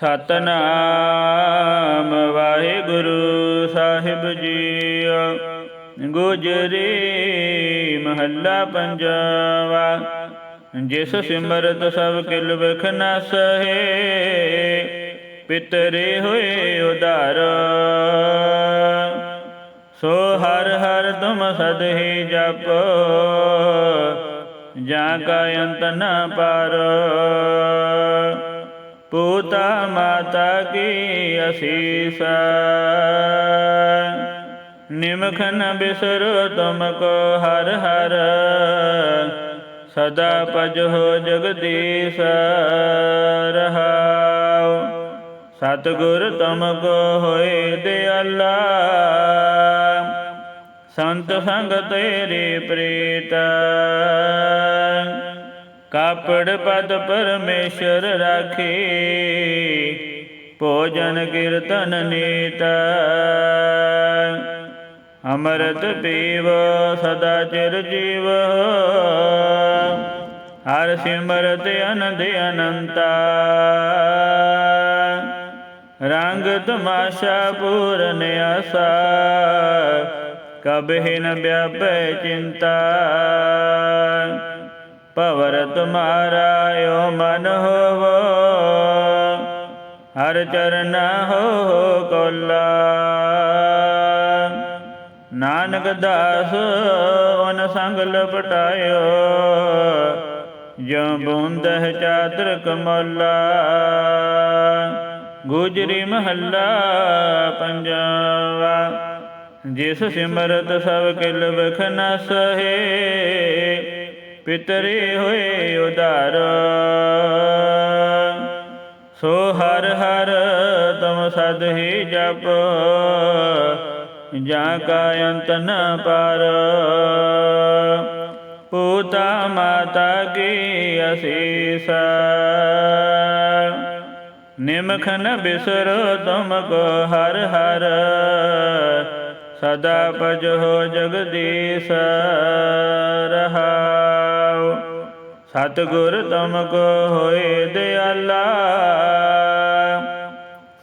ਸਤਨਾਮ ਵਾਹਿਗੁਰੂ ਸਾਹਿਬ ਜੀਓ ਗੁਜਰੀ ਮਹੱਲਾ ਪੰਜਵਾ। ਜਿਸ ਸਿਮਰਤ ਸਭ ਕਿਲ ਵਿਖ ਨਸਹਿ ਪਿਤਰੇ ਹੋਏ ਉਧਾਰ। ਸੋ ਹਰ ਹਰ ਤੁਮ ਸਦ ਹੀ ਜਪੋ, ਜਾਂ ਕਾ ਅੰਤ ਨ ਪਾਰ। ਪੂਤਾ ਮਾਤਾ ਕੀ ਅਸੀਸ ਨਿਮਖ ਨ ਬਿਸਰੋ ਤੁਮ ਕੋ ਹਰ ਹਰ, ਸਦਾ ਪਜਹੁ ਜਗਦੀਸ਼ ਰਹਾਉ। ਸਤਿਗੁਰ ਤੁਮ ਕੋ ਹੋਏ ਦਿਆਲਾ, ਸੰਤ ਸੰਗ ਤੇਰੇ ਪ੍ਰੀਤ। ਕਾਪੜ ਪਦ ਪਰਮੇਸ਼ਰ ਰਾਖੀ, ਭੋਜਨ ਕੀਰਤਨ ਨੀਤ। ਅੰਮ੍ਰਿਤ ਪੀਵ, ਸਦਾ ਚਿਰ ਜੀਵ। ਹਰ ਸਿਮਰਤ ਅਨੰਦ ਅਨੰਤਾ। ਰੰਗ ਤਮਾਸ਼ਾ ਪੂਰਨ ਆਸਾ ਕਬਹਿ ਨ ਵਿਆਪੈ ਚਿੰਤਾ। ਪਵਰ ਤੁਮਾਰਾ ਓ ਮਨ ਹੋਵੋ। ਹਰ ਚਰਨ ਹੋ ਕੋਲਾ। ਨਾਨਕ ਦਾਸ ਓਨ ਸੰਗ ਲਪਟਾਇਓ। ਜੋ ਬੂੰਦਹ ਚਾਤਰ ਕਮਲਾ ਗੁਜਰੀ ਮਹੱਲਾ ਪੰਜਵਾ। ਜਿਸ ਸਿਮਰਤ ਸਭ ਕਿਲ ਵਖ ਨ ਸਹੇ। ਪਿਤਰੇ ਹੋਏ ਉਧਾਰ ਸੋ ਹਰ ਹਰ ਤਮ ਸਦ ਹੀ ਜਪ ਜਾਂ ਕਾ ਅੰਤ ਨ ਪਾਰ ਪੂਤਾ ਮਾਤਾ ਕੀ ਅਸੀਸ ਨਿਮਖ ਨ ਬਿਸਰੋ ਤੁਮ ਕੋ ਹਰ ਹਰ ਸਦਾ ਪਜੋ ਜਗਦੀਸ਼, ਰਹਾਉ। ਸਤਿਗੁਰ ਤੁਮ ਕੋ ਹੋਏ ਦਿਆਲਾ।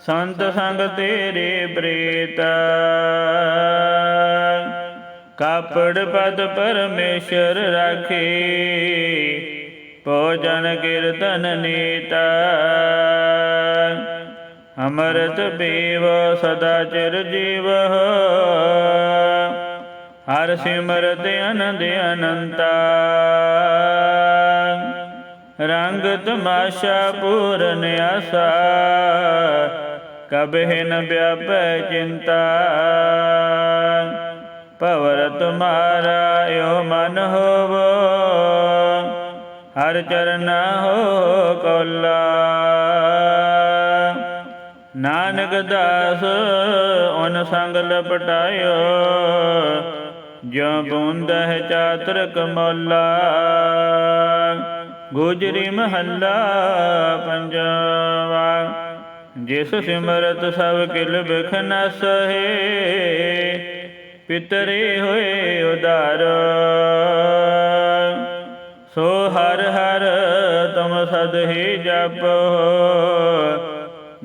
ਸੰਤ ਸੰਗ ਤੇਰੇ ਪ੍ਰੀਤ। ਕਾਪੜ ਪਦ ਪਰਮੇਸ਼ਰ ਰਾਖੀ। ਭੋਜਨ ਕੀਰਤਨ ਨੀਤਾ। ਅਮਰਤ ਪੀਵ ਸਦਾ ਚਿਰ ਜੀਵ। ਹਰ ਸਿਮਰਤ ਅਨੰਦ ਅਨੰਤਾ। ਰੰਗ ਤਮਾਸ਼ਾ ਪੂਰਨ ਆਸਾ। ਕਬਹਿ ਨ ਵਿਆਪੈ ਚਿੰਤਾ। ਪਵਰ ਤੁਮਾਰਾ ਓ ਮਨ ਹੋਵੋ। ਹਰ ਚਰਨਾ ਹੋ ਕੋਲਾ। ਨਾਨਕ ਦਾਸ ਓਨ ਸੰਗ ਲਪਟਾਇਓ। ਜੋ ਬੂੰਦਹ ਚਾਤਰ ਕਮੋਲਾ ਗੁਜਰੀ ਮਹੱਲਾ ਪੰਜਵਾ। ਜਿਸ ਸਿਮਰਤ ਸਭ ਕਿਲ ਬਿਖ ਨ ਸਹੇ, ਪਿਤਰੇ ਹੋਏ ਉਦਾਰ ਸੋ ਹਰ ਹਰ ਤੁਮ ਸਦ ਹੀ ਜਪੋ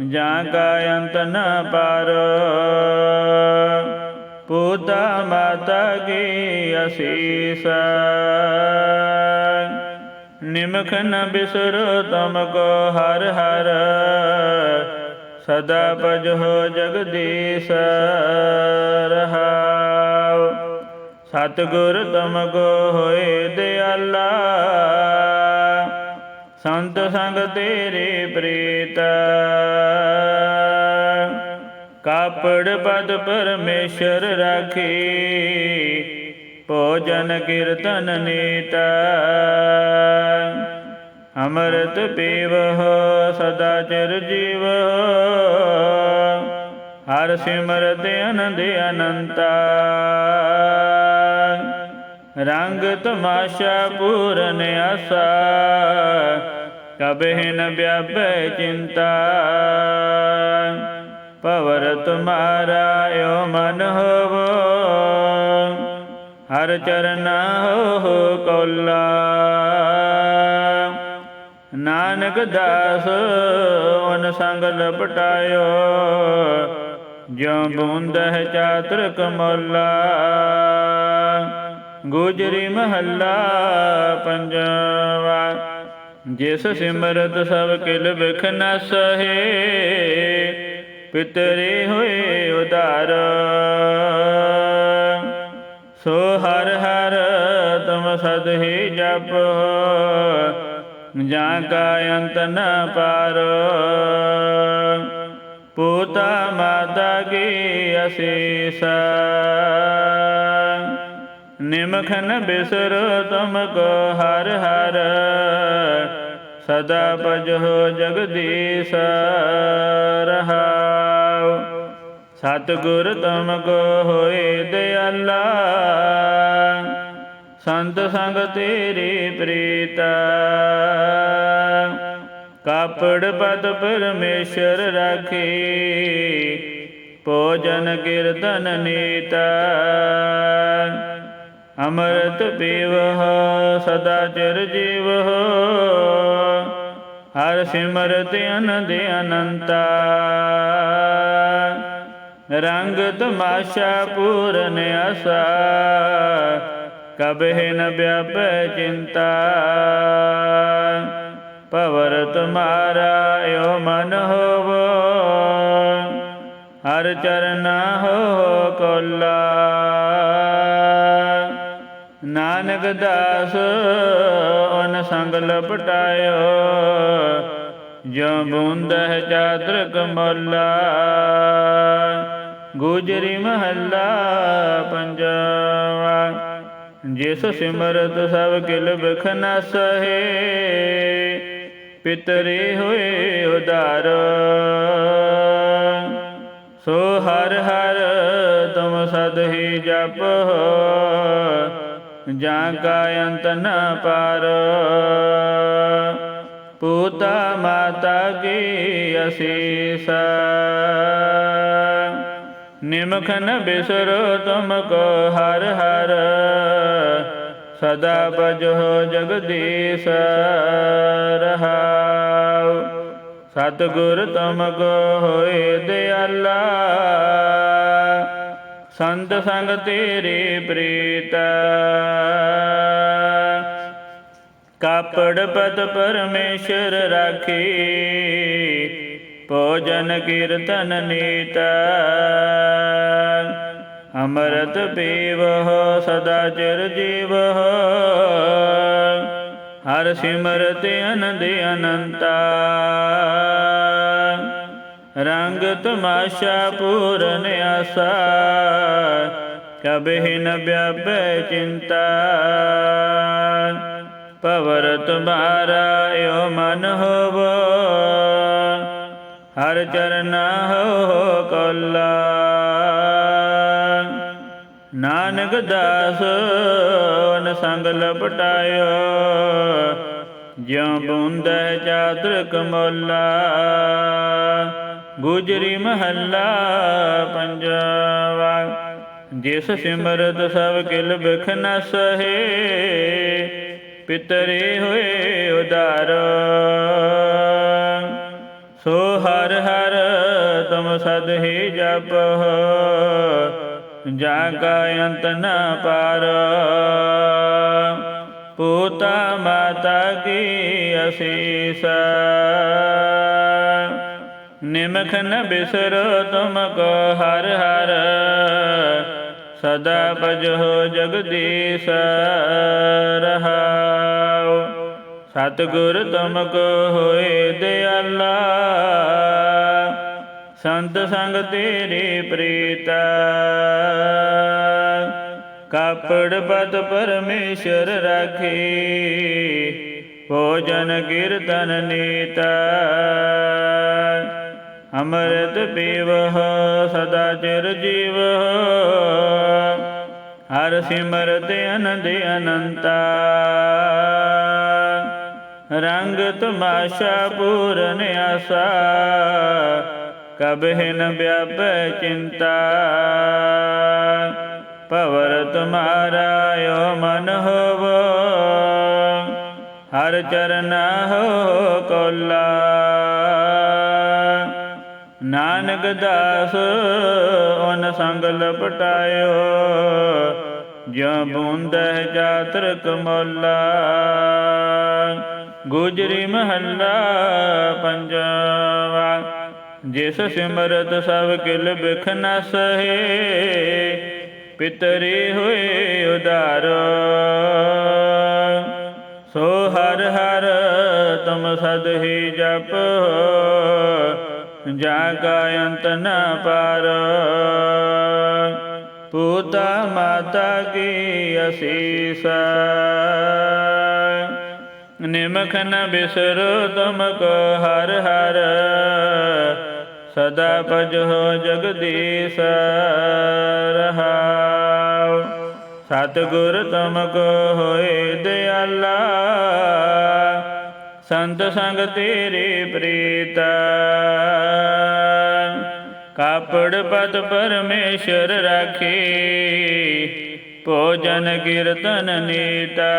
ਜਾਂ ਕਾ ਅੰਤ ਨ ਪਾਰ। ਪੂਤਾ ਮਾਤਾ ਕੀ ਅਸੀਸ ਨਿਮਖ ਨ ਬਿਸਰੋ ਤੁਮ ਕੋ ਹਰ ਹਰ। ਸਦਾ ਪਜੋ ਜਗਦੀਸ਼ ਰਹਾਉ। ਸਤਿਗੁਰ ਤਮ ਕੋ ਹੋਏ ਦਿਆਲਾ। ਸੰਤ ਸੰਗ ਤੇਰੇ ਪ੍ਰੀਤ। ਕਾਪੜ ਪਦ ਪਰਮੇਸ਼ਰ ਰਾਖੀ, ਭੋਜਨ ਕੀਰਤਨ ਨੀਤ। ਅੰਮ੍ਰਿਤ ਪੀਵਹੁ ਸਦਾ ਚਿਰ ਜੀਵ ਹਰ ਸਿਮਰਤ ਅਨੰਦ ਅਨੰਤਾ। ਰੰਗ ਤਮਾਸ਼ਾ ਪੂਰਨ ਆਸਾ, ਕਬਹਿ ਨ ਵਿਆਪੈ ਚਿੰਤਾ। ਪਵਰ ਤੁਮਾਰਾ ਓ ਮਨ ਹੋਵੋ, ਹਰ ਚਰਨ ਹੋ ਕੋਲਾ। ਨਾਨਕ ਦਾਸ ਓਨ ਸੰਗ ਲਪਟਾਇਓ ਜਿਉ ਬੂੰਦਹਿ ਚਾਤਰ ਕਮਲਾ ਗੁਜਰੀ ਮਹੱਲਾ ਪੰਜਵਾ। ਜਿਸ ਸਿਮਰਤ ਸਭ ਕਿਲ ਬਿਖ ਨ ਸਹੇ, ਪਿਤਰੇ ਹੋਏ ਉਦਾਰ ਸੋ ਹਰ ਹਰ ਤੁਮ ਸਦ ਹੀ ਜਪੋ, ਜਾਂ ਕਾ ਅੰਤ ਨ ਪਾਰ। ਪੂਤਾ ਮਾਤਾ ਕੀ ਅਸੀਸ। ਨਿਮਖ ਨ ਬਿਸਰ ਤੁਮ ਕੋ ਹਰ ਹਰ, ਸਦਾ ਭਜੋ ਜਗਦੀਸ਼ ਰਹਾਉ। ਸਤਿਗੁਰ ਤੁਮ ਕੋ ਹੋਏ ਦਿਆਲਾ, ਸੰਤ ਸੰਗ ਤੇਰੀ ਪ੍ਰੀਤਾ। ਕਾਪੜ ਪਦ ਪਰਮੇਸ਼ਰ ਰਾਖੀ, ਭੋਜਨ ਕੀਰਤਨ ਨੀਤਾ। ਅੰਮ੍ਰਿਤ ਪੀਵਹ, ਸਦਾ ਚਿਰ ਜੀਵਹ। ਹਰ ਸਿਮਰਤ ਅਨੰਦ ਅਨੰਤਾ। ਰੰਗ ਤਮਾਸ਼ਾ ਪੂਰਨ ਆਸਾ। ਕਬਹਿ ਨ ਵਿਆਪੈ ਚਿੰਤਾ। ਪਵਰ ਤੁਮਾਰਾ ਏਓ ਮਨ ਹੋਵੋ। ਹਰ ਚਰਨਾ ਹੋ ਕੋਲਾ। ਨਾਨਕ ਦਾਸ ਸੰਗ ਲਪਟਾਇਓ। ਜੋ ਬੂੰਦਹਿ ਚਾਦਰ ਕਮਲਾ ਗੁਜਰੀ ਮਹੱਲਾ ਪੰਜਵਾ। ਜਿਸ ਸਿਮਰਤ ਸਭ ਕਿਲ ਬਿਖ ਨ ਸਹੇ, ਪਿਤਰੇ ਹੋਏ ਉਦਾਰ ਸੋ ਹਰ ਹਰ ਤੁਮ ਸਦ ਹੀ ਜਪ ਹੋ ਜਾਂ ਕਾ ਅੰਤ ਨ ਪਾਰ। ਪੂਤਾ ਮਾਤਾ ਕੀ ਅਸੀਸ। ਨਿਮਖ ਨ ਬਿਸਰੋ ਤੁਮ ਕੋ ਹਰ ਹਰ। ਸਦਾ ਭਜੋ ਜਗਦੀਸ਼ ਰਹਾਉ। ਸਤਿਗੁਰ ਤੁਮ ਕੋ ਹੋਏ ਦਿਆਲਾ। ਸੰਤ ਸੰਗ ਤੇਰੇ ਪ੍ਰੀਤਾ। ਕਾਪੜ ਪਤ ਪਰਮੇਸ਼ਰ ਰਾਖੀ, ਭੋਜਨ ਕੀਰਤਨ ਨੀਤਾ। ਅੰਮ੍ਰਿਤ ਪੀਵਹੁ ਸਦਾ ਚਿਰ ਜੀਵਹੁ ਹਰ ਸਿਮਰਤ ਅਨੰਦ ਅਨੰਤਾ। ਰੰਗ ਤਮਾਸ਼ਾ ਪੂਰਨ ਆਸਾ, ਕਬਹਿ ਨ ਵਿਆਪੈ ਚਿੰਤਾ। ਪਵਰ ਤੁਮਾਰਾ ਏਓ ਮਨ ਹੋਵੋ, ਹਰ ਚਰਨਾ ਹੋ ਕੋਲਾ। ਨਾਨਕ ਦਾਸ ਨ ਸੰਗ ਲਪਟਾਇਓ, ਜਿਉ ਬੂੰਦਹਿ ਚਾਦਰ ਕਮੋਲਾ ਗੁਜਰੀ ਮਹੱਲਾ ਪੰਜਵਾ। ਜਿਸ ਸਿਮਰਤ ਸਭ ਕਿਲ ਬਿਖ ਨ ਸਹੇ, ਪਿਤਰੇ ਹੋਏ ਉਦਾਰ। ਸੋ ਹਰ ਹਰ ਤੁਮ ਸਦ ਹੀ ਜਪ ਜਾਂ ਕਾ ਅੰਤ ਨ ਪਾਰ। ਪੂਤਾ ਮਾਤਾ ਕੀ ਅਸੀਸ। ਨਿਮਖ ਨ ਬਿਸਰ ਤੁਮ ਕੋ ਹਰ ਹਰ, ਸਦਾ ਬਜੋ ਜਗਦੀਸ਼ ਰਹਾਉ। ਸਤਿਗੁਰ ਤੁਮ ਕੋ ਹੋਏ ਦਿਆਲਾ, ਸੰਤ ਸੰਗ ਤੇਰੀ ਪ੍ਰੀਤਾ। ਕਾਪੜ ਪਤ ਪਰਮੇਸ਼ਰ ਰਾਖੀ, ਭੋਜਨ ਕੀਰਤਨ ਨੀਤਾ। ਅੰਮ੍ਰਿਤ ਪੀਵਹ ਸਦਾ ਚਿਰ ਜੀਵ ਹਰ ਸਿਮਰਤ ਅਨੰਦ ਅਨੰਤਾ। ਰੰਗ ਤਮਾਸ਼ਾ ਪੂਰਨ ਆਸਾ। ਕਬਹਿ ਨ ਵਿਆਪੈ ਚਿੰਤਾ। ਪਵਰ ਤੁਮਾਰਾ ਓ ਮਨ ਹੋਵੋ। ਹਰ ਚਰਨਾ ਹੋ ਕੋਲਾ। ਨਾਨਕ ਦਾਸ ਓਨ ਸੰਗ ਲਪਟਾਇਓ, ਜਿਉ ਬੂੰਦਹਿ ਜਾਤਰ ਕਮੋਲਾ ਗੁਜਰੀ ਮਹੱਲਾ ਪੰਜਵਾ, ਜਿਸ ਸਿਮਰਤ ਸਭ ਕਿਲ ਬਿਖ ਨ ਸਹੇ, ਪਿਤਰੀ ਹੋਏ ਉਦਾਰ ਸੋ ਹਰ ਹਰ ਤਮ ਸਦ ਹੀ ਜਪ ਜਾ ਕਾ ਅੰਤ ਨ ਪਾਰ। ਪੂਤਾ ਮਾਤਾ ਕੀ ਅਸੀਸ ਨਿਮਖ ਨ ਬਿਸਰੋ ਤੁਮ ਹਰ ਹਰ। ਸਦਾ ਭਜੋ ਜਗਦੀਸ਼ ਰਹਾਉ। ਸਤਿਗੁਰ ਤੁਮ ਕੋ ਹੋਏ ਦਿਆਲਾ। ਸੰਤ ਸੰਗ ਤੇਰੇ ਪ੍ਰੀਤਾ। ਕਾਪੜ ਪਤ ਪਰਮੇਸ਼ਰ ਰਾਖੀ, ਭੋਜਨ ਕੀਰਤਨ ਨੀਤਾ।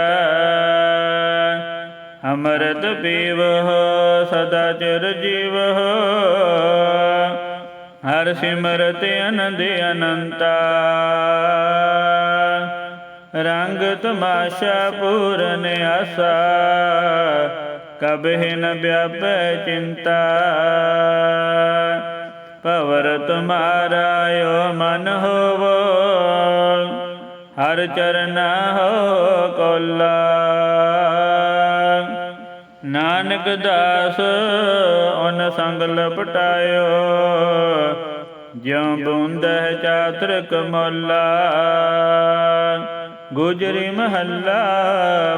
ਅਮਰਤ ਪੀਵਹੁ ਸਦਾ ਚਿਰ ਜੀਵਹੁ ਹਰ ਸਿਮਰਤ ਅਨੰਦ ਅਨੰਤਾ। ਰੰਗ ਤਮਾਸ਼ਾ ਪੂਰਨ ਆਸਾ। ਕਬਹਿ ਨ ਵਿਆਪੈ ਚਿੰਤਾ? ਪਵਰ ਤੁਮਾਰਾ ਯੋ ਮਨ ਹੋਵੋ, ਹਰ ਚਰਨਾ ਹੋ ਕੋਲਾ। ਨਾਨਕ ਦਾਸ ਓਨ ਸੰਗ ਲਪਟਾਇਓ, ਜਿਉ ਬੂੰਦਹਿ ਚਾਤਰ ਕਮੋਲਾ ਗੁਜਰੀ ਮਹੱਲਾ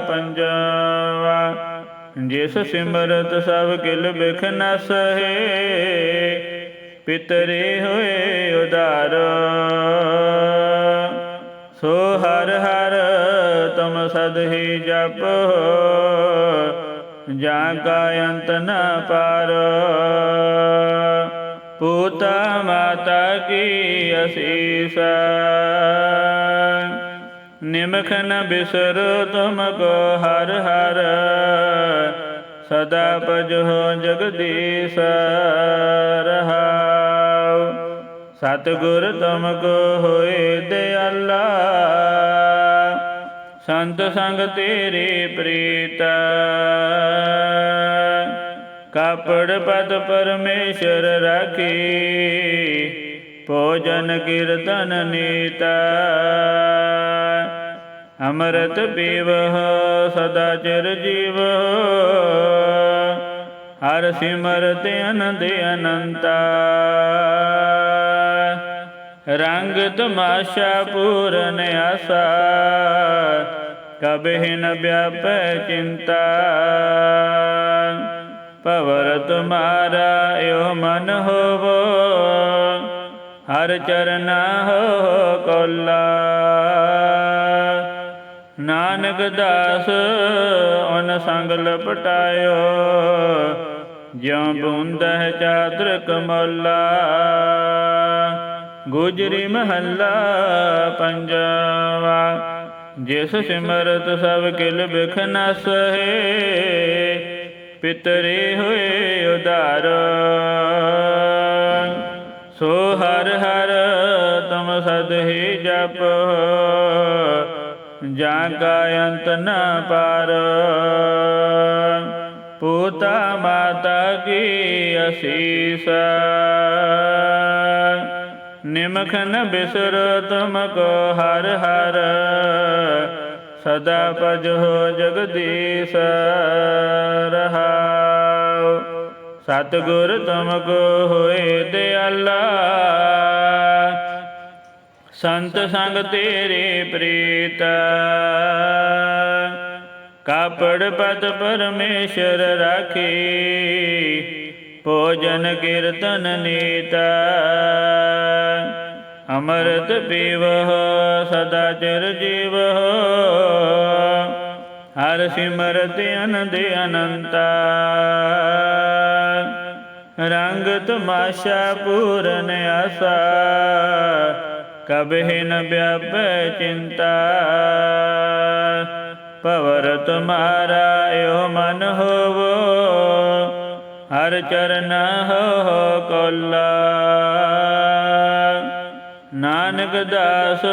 ਪੰਜਵਾ ਜਿਸ ਸਿਮਰਤ ਸਭ ਕਿਲ ਬਿਖ ਨ ਸਹੇ, ਪਿਤਰੇ ਹੋਏ ਉਦਾਰ। ਸੋ ਹਰ ਹਰ ਤਮ ਸਦ ਹੀ ਜਪ, ਜਾ ਕਾ ਅੰਤ ਨ ਪਾਰ। ਪੂਤਾ ਮਾਤਾ ਕੀ ਅਸੀਸ। ਨਿਮਖ ਨ ਬਿਸਰ ਤੁਮ ਕੋ ਹਰ ਹਰ, ਸਦਾ ਭਜੋ ਜਗਦੀਸ਼ ਰਹਾਉ। ਸਤਿਗੁਰ ਤੁਮ ਕੋ ਹੋਏ ਦਿਆਲਾ, ਸੰਤ ਸੰਗ ਤੇਰੇ ਪ੍ਰੀਤ। ਕਾਪੜ ਪਦ ਪਰਮੇਸ਼ਰ ਰਾਖੀ ਭੋਜਨ ਕੀਰਤਨ ਨੀਤਾ। ਅਮਰਤ ਪੀਵਹ ਸਦਾ ਚਿਰ ਜੀਵ। ਹਰ ਸਿਮਰਤ ਅਨੰਦ ਅਨੰਤਾ। ਰੰਗ ਤਮਾਸ਼ਾ ਪੂਰਨ ਆਸਾ। ਕਬਹਿ ਨ ਵਿਆਪੈ ਚਿੰਤਾ। ਪਵਰ ਤੁਮਾਰਾ ਏਉ ਮਨ ਹੋਵੋ। ਹਰ ਚਰਨਾ ਹੋ ਕੋਲਾ। ਨਾਨਕ ਦਾਸ ਓਨ ਸੰਗ ਲਪਟਾਇਓ, ਜਿਉ ਬੂੰਦਹਿ ਚਾਦਰ ਕਮਲਾ ਗੁਜਰੀ ਮਹੱਲਾ ਪੰਜਵਾ, ਜਿਸ ਸਿਮਰਤ ਸਭ ਕਿਲ ਬਿਖ ਨ ਸਹੇ, ਪਿਤਰੇ ਹੋਏ ਉਦਾਰ ਸੋ ਹਰ ਹਰ ਤੁਮ ਸਦ ਹੀ ਜਪ। ਜਾ ਕਾ ਅੰਤ ਨ ਪਾਰ। ਪੂਤਾ ਮਾਤਾ ਕੀ ਅਸੀਸ। ਨਿਮਖ ਨ ਬਿਸਰ ਤੁਮ ਕੋ ਹਰ ਹਰ। ਸਦਾ ਭਜ ਹੋ ਜਗਦੀਸ਼। ਰਹਾਉ ਸਤਿਗੁਰ ਤੁਮ ਕੋ ਹੋਏ ਦਿਆਲਾ ਸੰਤ ਸੰਗ ਤੇਰੇ ਪ੍ਰੀਤਾ। ਕਾਪੜ ਪਤ ਪਰਮੇਸ਼ਰ ਰਾਖੀ। ਭੋਜਨ ਕੀਰਤਨ ਨੀਤਾ। ਅਮਰਤ ਪੀਵਹ, ਸਦਾ ਚਿਰ ਜੀਵਹ। ਹਰ ਸਿਮਰਤ ਅਨੰਦ ਅਨੰਤਾ। ਰੰਗ ਤਮਾਸ਼ਾ ਪੂਰਨ ਆਸਾ, ਕਬਹਿ ਨ ਵਿਆਪੈ ਚਿੰਤਾ। ਪਵਰ ਤੁਮਾਰਾ ਇਹੋ ਮਨ ਹੋਵੋ, ਹਰ ਚਰਨ ਹੋ ਕੋਲਾ। ਨਾਨਕ ਦਾਸ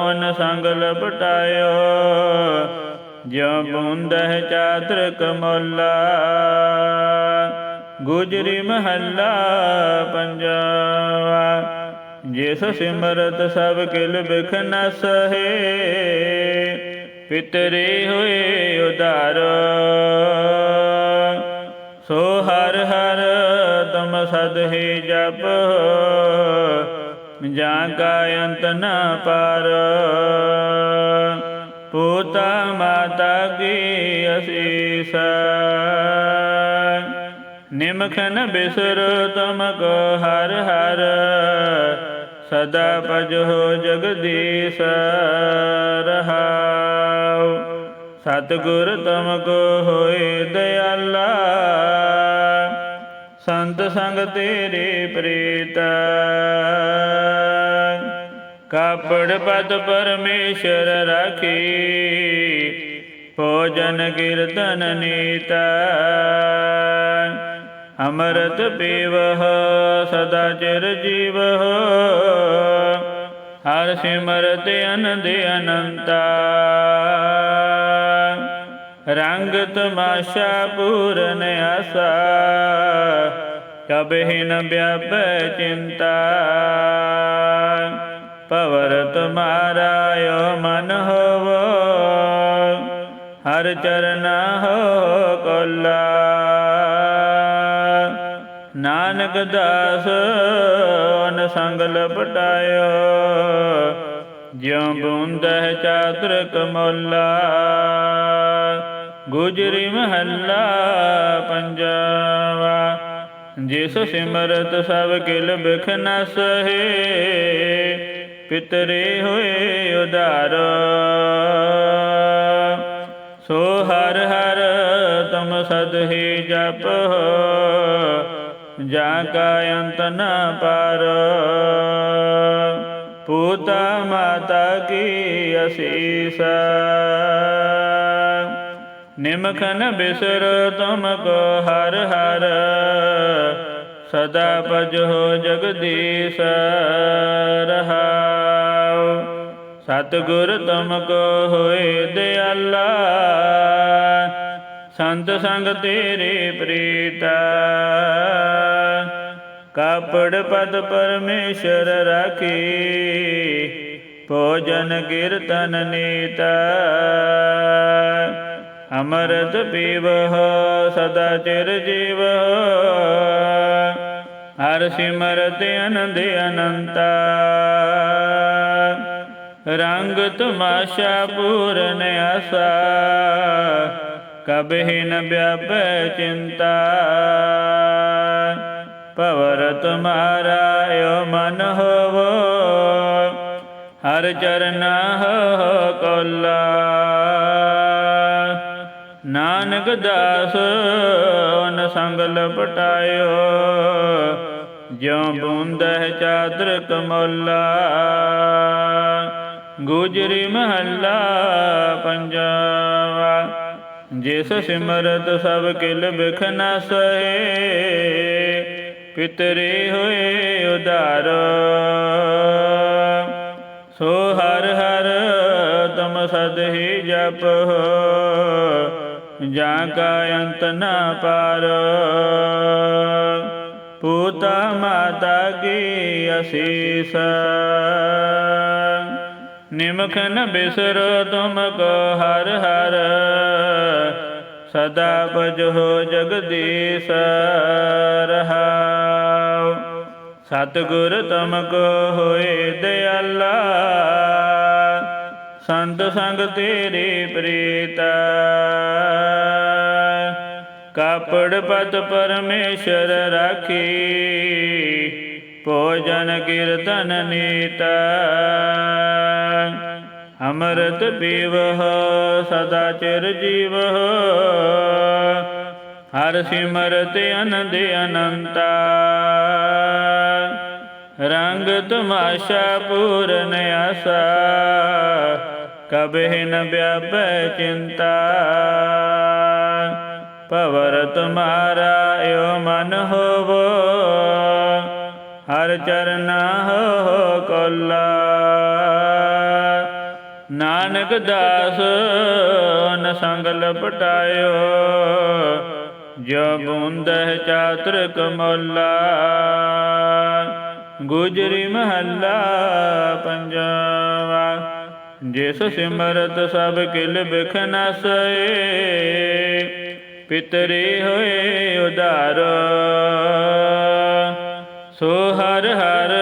ਓਨ ਸੰਗ ਲਪਟਾਇਓ ਜਿਉ ਬੂੰਦਹਿ ਚਾਤਰ ਕਮੋਲਾ ਗੁਜਰੀ ਮਹੱਲਾ ਪੰਜਵਾ, ਜਿਸ ਸਿਮਰਤ ਸਭ ਕਿਲ ਬਿਖ ਨ ਸਹੇ, ਪਿਤਰੇ ਹੋਏ ਉਦਾਰ ਸੋ ਹਰ ਹਰ ਤਮ ਸਦ ਹੀ ਜਪ, ਜਾਂ ਕਾ ਅੰਤ ਨ ਪਾਰ। ਪੋਤਾ ਮਾਤਾ ਕੀ ਅਸੀਸ ਨਿਮਖਨ ਬਿਸਰ ਤਮ ਹਰ ਹਰ, ਸਦਾ ਪਜੋ ਜਗਦੀਸ਼ ਰਹਾਉ। ਸਤਿਗੁਰ ਤਮ ਹੋਏ ਦਇਆਲਾ ਸੰਤ ਸੰਗ ਤੇਰੇ ਪ੍ਰੀਤ। ਕਾਪੜ ਪਦ ਪਰਮੇਸ਼ਰ ਰਾਖੀ, ਭੋਜਨ ਕੀਰਤਨ ਨੀਤਾ। ਅਮਰਤ ਪੀਵਹ, ਸਦਾ ਚਿਰ ਜੀਵਹ। ਹਰ ਸਿਮਰਤ ਅਨੰਦ ਅਨੰਤਾ। ਰੰਗ ਤਮਾਸ਼ਾ ਪੂਰਨ ਆਸਾ ਕਬਹਿ ਨ ਵਿਆਪੈ ਚਿੰਤਾ। ਪਵਰ ਤੁਮਾਰਾ ਯੋ ਮਨ ਹੋਵੋ ਹਰ ਚਰਨਾ ਹੋ ਕੋਲਾ ਨਾਨਕ ਦਾਸ ਨ ਸੰਗ ਲਪਟਾਇਓ ਜਿਉ ਬੂੰਦਹਿ ਚਾਤਰ ਕਮੋਲਾ ਗੁਜਰੀ ਮਹੱਲਾ ਪੰਜਵਾ ਜਿਸ ਸਿਮਰਤ ਸਭ ਕਿਲ ਬਿਖ ਨ ਸਹੇ ਪਿਤਰੇ ਹੋਏ ਉਧਾਰ ਸੋ ਹਰ ਹਰ ਤਮ ਸਦ ਹੀ ਜਪ ਜਾਂ ਕਾ ਅੰਤ ਨ ਪਾਰ। ਪੂਤਾ ਮਾਤਾ ਕੀ ਅਸੀਸ। ਨਿਮਖਨ ਬਿਸਰ ਤੁਮ ਕੋ ਹਰ ਹਰ। ਸਦਾ ਪਜੋ ਜਗਦੀਸ਼ ਰਹਾਉ। ਸਤਿਗੁਰ ਤੁਮ ਕੋ ਹੋਏ ਦਿਆਲਾ। ਸੰਤ ਸੰਗ ਤੇਰੇ ਪ੍ਰੀਤਾ। ਕਾਪੜ ਪਦ ਪਰਮੇਸ਼ਰ ਰਾਖੀ। ਭੋਜਨ ਕੀਰਤਨ ਨੀਤਾ। ਅਮਰਤ ਪੀਵਹ ਸਦਾ ਚਿਰ ਜੀਵ ਹਰ ਸਿਮਰਤ ਅਨੰਦ ਅਨੰਤਾ। ਰੰਗ ਤਮਾਸ਼ਾ ਪੂਰਨ ਆਸਾ। ਕਬਹਿ ਨ ਵਿਆਪੈ ਚਿੰਤਾ। ਪਵਰ ਤੁਮਾਰਾ ਯੋ ਮਨ ਹੋਵੋ। ਹਰ ਚਰਨਾ ਹੋ ਕੋਲਾ। ਨਾਨਕ ਦਾਸ ਨ ਸੰਗ ਲਪਟਾਇਓ ਜਿਉ ਬੂੰਦਹਿ ਚਾਦਰ ਕਮੋਲਾ ਗੁਜਰੀ ਮਹੱਲਾ ਪੰਜਵਾ। ਜਿਸ ਸਿਮਰਤ ਸਭ ਕਿਲ ਬਿਖ ਨ ਸਹੇ, ਪਿਤਰੇ ਹੋਏ ਉਦਾਰ ਸੋ ਹਰ ਹਰ ਤਮ ਸਦ ਹੀ ਜਪ ਹੋ ਜਾਂ ਕਾ ਅੰਤ ਨ ਪਾਰ। ਪੂਤਾ ਮਾਤਾ ਕੀ ਅਸੀਸ। ਨਿਮਖਨ ਬਿਸਰ ਤੁਮ ਕੋ ਹਰ ਹਰ। ਸਦਾ ਪਜੋ ਜਗਦੀਸ਼, ਰਹਾਉ। ਸਤਿਗੁਰ ਤੁਮ ਕੋ ਹੋਏ ਦਿਆਲਾ। ਸੰਤ ਸੰਗ ਤੇਰੇ ਪ੍ਰੀਤਾ। ਕਾਪੜ ਪਤ ਪਰਮੇਸ਼ਰ ਰਾਖੀ, ਭੋਜਨ ਕੀਰਤਨ ਨੀਤਾ। ਅਮਰਤ ਪੀਵਹ, ਸਦਾ ਚਿਰ ਜੀਵਹ। ਹਰ ਸਿਮਰਤ ਅਨੰਦ ਅਨੰਤਾ। ਰੰਗ ਤਮਾਸ਼ਾ ਪੂਰਨ ਆਸਾ। ਕਬਹਿ ਨ ਵਿਆਪੈ ਚਿੰਤਾ। ਭਵਰ ਤੁਮਾਰਾ ਏਉ ਮਨ ਹੋਵੋ। ਹਰ ਚਰਨਾ ਹੋ ਕੋਲਾ। ਨਾਨਕ ਦਾਸ ਨ ਸੰਗ ਲਪਟਾਇਓ ਜੋ ਬੂੰਦਹਿ ਚਾਤਰ ਕਮੋਲਾ ਗੁਜਰੀ ਮਹੱਲਾ ਪੰਜਵਾ। ਜਿਸ ਸਿਮਰਤ ਸਭ ਕਿਲ ਬਿਖ ਨਸਏ ਪਿਤਰੇ ਹੋਏ ਉਦਾਰ ਸੋ ਹਰ ਹਰ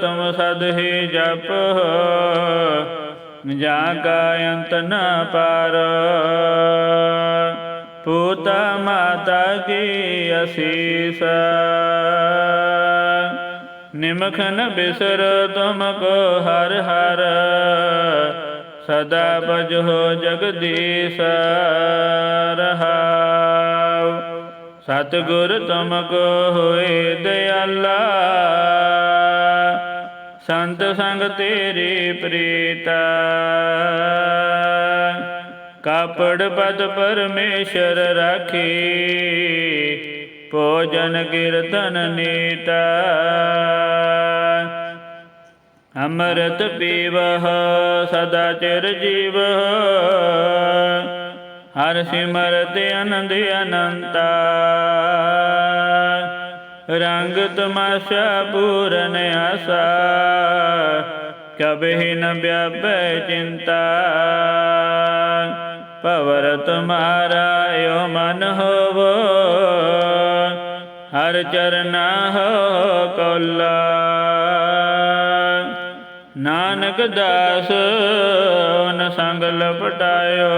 ਤੁਮ ਸਦ ਹੀ ਜਪ, ਜਾਂ ਕਾ ਅੰਤ ਨ ਪਾਰ। ਪੂਤਾ ਮਾਤਾ ਕੀ ਅਸੀਸ। ਨਿਮਖ ਨ ਬਿਸਰ ਤੁਮ ਕੋ ਹਰ ਹਰ, ਸਦਾ ਬਜੋ ਜਗਦੀਸ਼ ਰਹਾਉ ਸਤਿਗੁਰ ਤੁਮ ਕੋ ਹੋਏ ਦਿਆਲਾ, ਸੰਤ ਸੰਗ ਤੇਰੀ ਪ੍ਰੀਤਾ। ਕਾਪੜ ਪਦ ਪਰਮੇਸ਼ਰ ਰਾਖੀ ਭੋਜਨ ਕੀਰਤਨ ਨੀਤਾ। ਅੰਮ੍ਰਿਤ ਪੀਵਹ ਸਦਾ ਚਿਰ ਜੀਵ। ਹਰ ਸਿਮਰਤ ਅਨੰਦ ਅਨੰਤਾ। ਰੰਗ ਤਮਾਸ਼ਾ ਪੂਰਨ ਆਸਾ। ਕਬਹਿ ਨ ਵਿਆਪੈ ਚਿੰਤਾ। ਭਵਰ ਤੁਮਾਰਾ ਏਉ ਮਨ ਹੋਵੋ। ਹਰ ਚਰਨਾ ਹੋ ਕੋਲਾ। ਨਾਨਕ ਦਾਸ ਨ ਸੰਗ ਲਪਟਾਇਓ।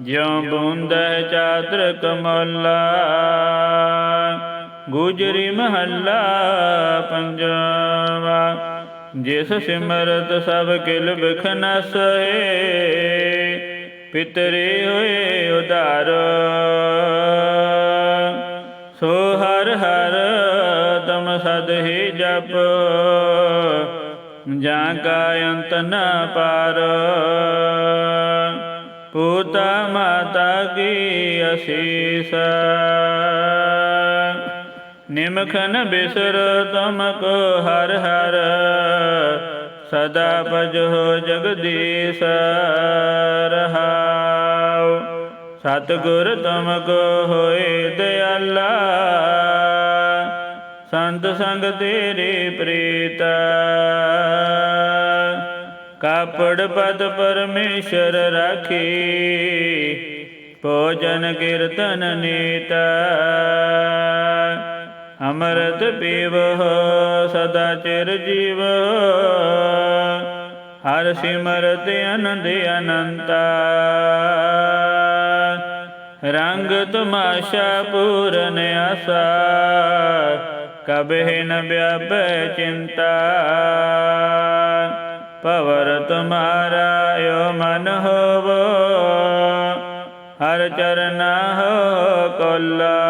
ਜਿਉ ਬੂੰਦੈ ਚਾਤਰ ਕਮਲਾ ਗੁਜਰੀ ਮਹੱਲਾ ਪੰਜਵਾ। ਜਿਸ ਸਿਮਰਤ ਸਭ ਕਿਲ ਬਿਖ ਨਸਏ ਪਿਤਰੇ ਹੋਏ ਉਧਾਰ। ਸੋ ਹਰ ਹਰ ਤਮ ਸਦ ਹੀ ਜਪ। ਜਾਂ ਕਾ ਅੰਤ ਨ ਪਾਰ। ਪੂਤਾ ਮਾਤਾ ਕੀ ਅਸੀਸ। ਨਿਮਖ ਨ ਬਿਸਰ ਤੁਮ ਕੋ ਹਰ ਹਰ। ਸਦਾ ਭਜੋ ਜਗਦੀਸ਼। ਰਹਾਉ। ਸਤਿਗੁਰ ਤੁਮ ਕੋ ਹੋਏ ਦਿਆਲਾ, ਸੰਤ ਸੰਗ ਤੇਰੀ ਪ੍ਰੀਤ। ਕਾਪੜ ਪਦ ਪਰਮੇਸ਼ਰ ਰਾਖੀ, ਭੋਜਨ ਕੀਰਤਨ ਨੀਤਾ। ਅਮਰਤ ਪੀਵਹ ਸਦਾ ਚਿਰ ਜੀਵ। ਹਰ ਸਿਮਰਤ ਅਨੰਦ ਅਨੰਤਾ। ਰੰਗ ਤਮਾਸ਼ਾ ਪੂਰਨ ਆਸਾ, ਕਬਹਿ ਨ ਵਿਆਪੈ ਚਿੰਤਾ। ਪਵਰ ਤੁਮਾਰਾ ਏਉ ਮਨ ਹੋਵੋ, ਹਰ ਚਰਨਾ ਹੋ ਕੋਲਾ।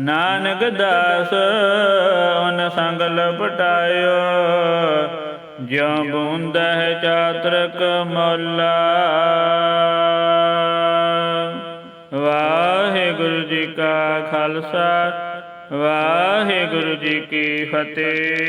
ਨਾਨਕ ਦਾਸ ਨ ਸੰਗ ਲਪਟਾਇਓ। ਜਿਉ ਹੈ ਚਾਤਰਕ ਮੋਲਾ। ਵਾਹਿਗੁਰੂ ਜੀ ਕਾ ਖਾਲਸਾ, ਵਾਹਿਗੁਰੂ ਜੀ ਕੀ ਫਤਿਹ।